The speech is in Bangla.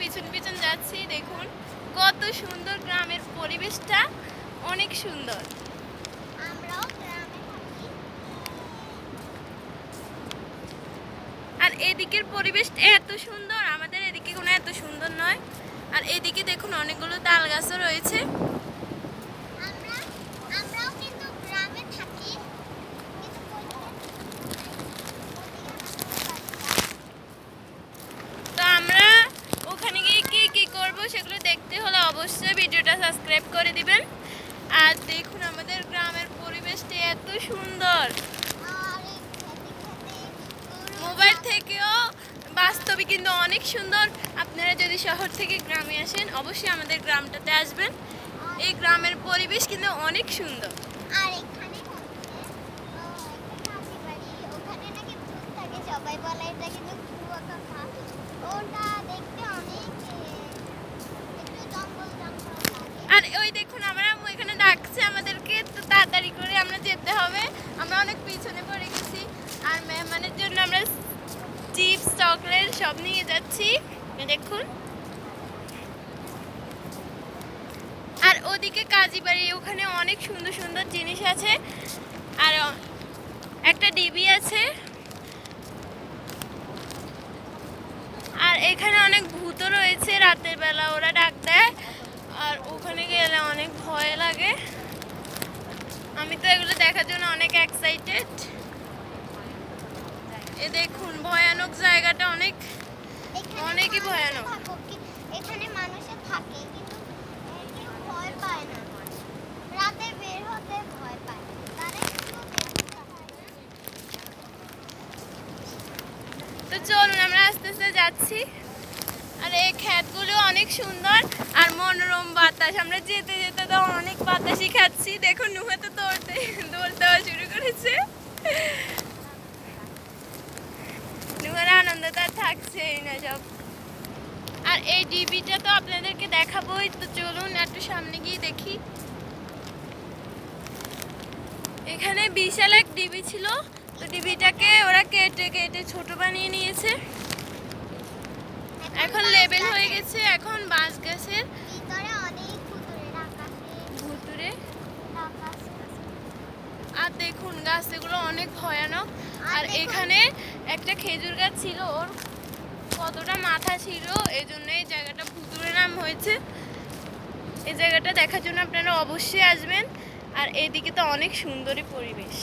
পিছন পিছন যাচ্ছি দেখুন। কত সুন্দর গ্রামের পরিবেশটা অনেক সুন্দর। আর এদিকের পরিবেশটা এত সুন্দর আমাদের এদিকে কোনো এত সুন্দর নয়। আর এদিকে দেখুন অনেকগুলো তাল গাছও রয়েছে আমরা আমরাও কিন্তু গ্রামে থাকি কিন্তু তো আমরা ওখানে গিয়ে কি কি করব সেগুলো দেখতে হলে অবশ্যই ভিডিওটা সাবস্ক্রাইব করে দিবেন। আর দেখুন আমাদের গ্রামের পরিবেশটা এত সুন্দর। মোবাইল থেকেও বাস্তবে কিন্তু অনেক সুন্দর। আপনারা যদি শহর থেকে গ্রামে আসেন, অবশ্যই আমাদের গ্রামটাতে আসবেন। এই গ্রামের পরিবেশ কিন্তু অনেক সুন্দর। সবাই বলে এটা কিন্তু কুয়া কথা ওটা দেখতে অনেক এ, একটু জঙ্গল জঙ্গল লাগে আর ওই দেখুন, আমরা আম্মু এখানে ডাকছে আমাদেরকে, তো তাড়াতাড়ি করে আমরা যেতে হবে। আমরা অনেক পিছনে পড়ে গেছি। আর মেহমানের জন্য আমরা চিপস চকলেট সব নিয়ে যাচ্ছি। দেখুন। আর ওদিকে কাজী বাড়ি, ওখানে অনেক সুন্দর সুন্দর জিনিস আছে। আর একটা ডিবি আছে। আর এখানে অনেক ভূতও রয়েছে রাতের বেলা, ওরা ডাক দেয় আর ওখানে গেলে অনেক ভয় লাগে। আমি তো এগুলো দেখার জন্য অনেক এক্সাইটেড এ দেখুন ভয়ানক জায়গাটা অনেক অনেকই ভয়ানক। এখানে মানুষে থাকে কিন্তু ভয় পায় না। রাতে বের হতে ভয় পায়। তো চলুন আমরা আস্তে আস্তে যাচ্ছি। আর এই ক্ষেতগুলো অনেক সুন্দর আর মনোরম বাতাস। আমরা যেতে যেতে তো অনেক বাতাসই খাচ্ছি। দেখুন, নুহে তো দৌড়তে দৌড় দেওয়া শুরু করেছে। নুহের আনন্দ তার থাকছেই না সব। আর এই ডিবিটা তো আপনাদেরকে দেখাবোই। তো চলুন একটু সামনে গিয়ে দেখি। এখানে বিশাল এক ডিবি ছিল। তো ডিবিটাকে ওরা কেটে কেটে ছোট বানিয়ে নিয়েছে। এখন লেবেল হয়ে গেছে এখন বাঁশ গাছের ভিতরে আর দেখুন গাছগুলো অনেক ভয়ানক। আর এখানে একটা খেজুর গাছ ছিল ওর কতটা মাথা ছিল এই জন্য এই জায়গাটা ভুতুরে নাম হয়েছে। এই জায়গাটা দেখার জন্য আপনারা অবশ্যই আসবেন। আর এদিকে তো অনেক সুন্দরই পরিবেশ।